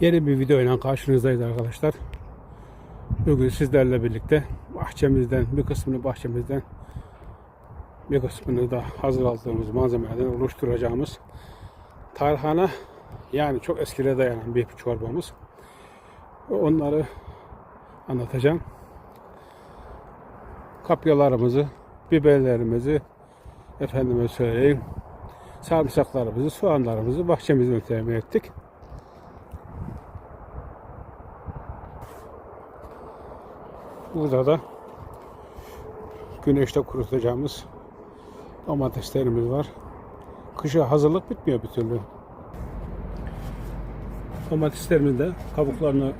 Yeni bir video ile karşınızdayız arkadaşlar. Bugün sizlerle birlikte bahçemizden bir kısmını bahçemizden bir kısmını da hazır aldığımız malzemelerden oluşturacağımız tarhana yani çok eskilere dayanan bir çorbamız. Onları anlatacağım. Kapyalarımızı, biberlerimizi, efendime söyleyeyim, sarımsaklarımızı, soğanlarımızı bahçemizden temin ettik. Burada da güneşte kurutacağımız domateslerimiz var. Kışa hazırlık bitmiyor bir türlü. Domateslerimizi de kabuklarını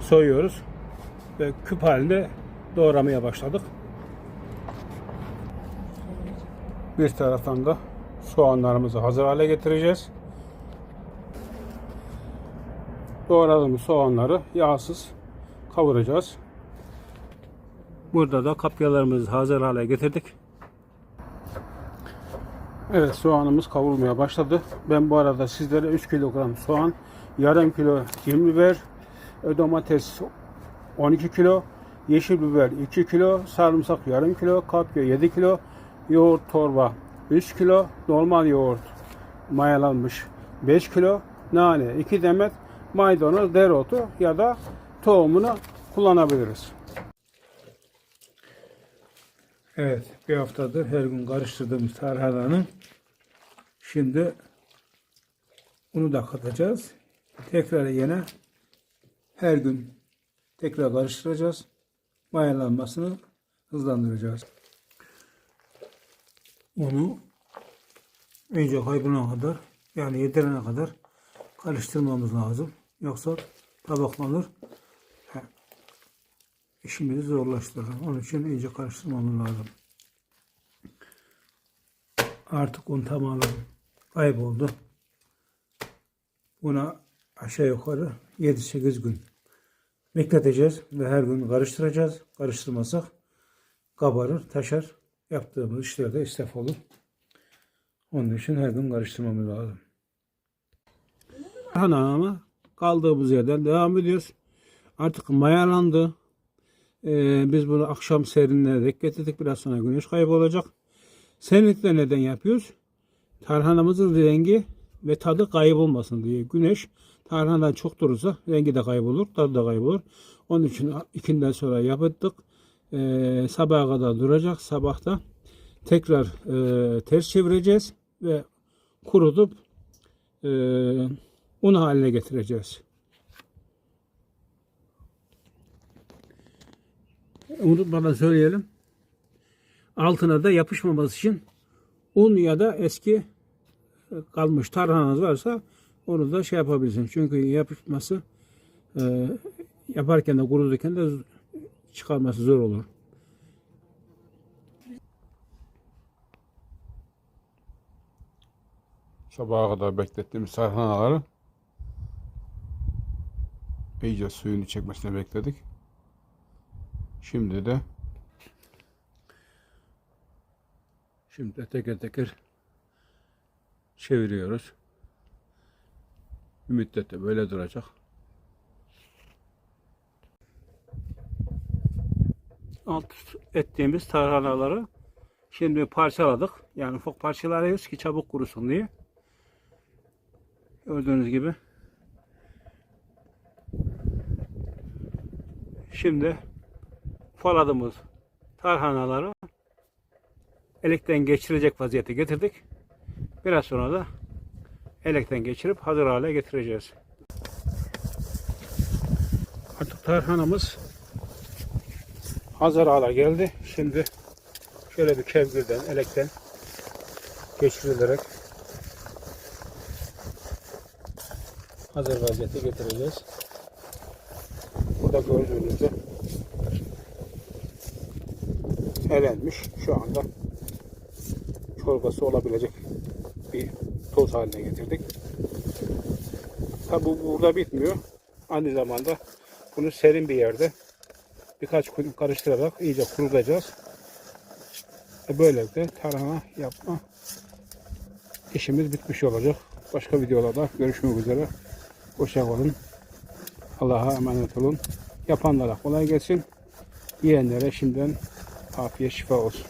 soyuyoruz ve küp halinde doğramaya başladık. Bir taraftan da soğanlarımızı hazır hale getireceğiz. Doğradığımız soğanları yağsız kavuracağız. Burada da kapyalarımızı hazır hale getirdik. Evet soğanımız kavrulmaya başladı. Ben bu arada sizlere 3 kilogram soğan, yarım kilo cin biber, e, domates 12 kilo, yeşil biber 2 kilo, sarımsak yarım kilo, kapya 7 kilo, yoğurt torba 3 kilo, normal yoğurt mayalanmış 5 kilo, nane 2 demet, maydanoz, dereotu ya da tohumunu kullanabiliriz. Evet, bir haftadır her gün karıştırdığımız tarhananın şimdi unu da katacağız. Tekrar yine her gün tekrar karıştıracağız. Mayalanmasını hızlandıracağız. Unu iyice kaybına kadar yani yedirene kadar karıştırmamız lazım. Yoksa tabaklanır. İşimizi zorlaştırır. Onun için iyice karıştırmamız lazım. Artık un tamamen kayboldu. Buna aşağı yukarı 7-8 gün bekleteceğiz ve her gün karıştıracağız. Karıştırmasak kabarır, taşar. Yaptığımız işlerde israf olur. Onun için her gün karıştırmamız lazım. Hanama kaldığımız yerden devam ediyoruz. Artık mayalandı. Ee, biz bunu akşam serinleyerek getirdik. Biraz sonra güneş kaybolacak. Serinlikle neden yapıyoruz? Tarhanamızın rengi ve tadı kaybolmasın diye. Güneş tarhanadan çok durursa rengi de kaybolur, tadı da kaybolur. Onun için ikinden sonra yaptık. Ee, sabaha kadar duracak. Sabahta tekrar e, ters çevireceğiz ve kurutup e, un haline getireceğiz. Unutmadan söyleyelim. Altına da yapışmaması için un ya da eski kalmış tarhananız varsa onu da şey yapabilirsin. Çünkü yapışması e, yaparken de kurudurken de çıkarması zor olur. Sabaha kadar beklettiğimiz tarhanaları iyice suyunu çekmesini bekledik. Şimdi de Şimdi de teker teker çeviriyoruz. Bir müddet de böyle duracak. Alt ettiğimiz tarhanaları şimdi parçaladık. Yani ufak parçalarıyoruz ki çabuk kurusun diye. Gördüğünüz gibi. Şimdi faladığımız tarhanaları elekten geçirecek vaziyete getirdik. Biraz sonra da elekten geçirip hazır hale getireceğiz. Artık tarhanamız hazır hale geldi. Şimdi şöyle bir kevgirden, elekten geçirilerek hazır vaziyete getireceğiz. Burada gördüğünüz gibi elenmiş şu anda çorbası olabilecek bir toz haline getirdik. Tabi bu burada bitmiyor. Aynı zamanda bunu serin bir yerde birkaç gün karıştırarak iyice kurutacağız. Ve böylelikle tarhana yapma işimiz bitmiş olacak. Başka videolarda görüşmek üzere. Hoşça kalın. Allah'a emanet olun. Yapanlara kolay gelsin. Yiyenlere şimdiden afiyet şifa olsun.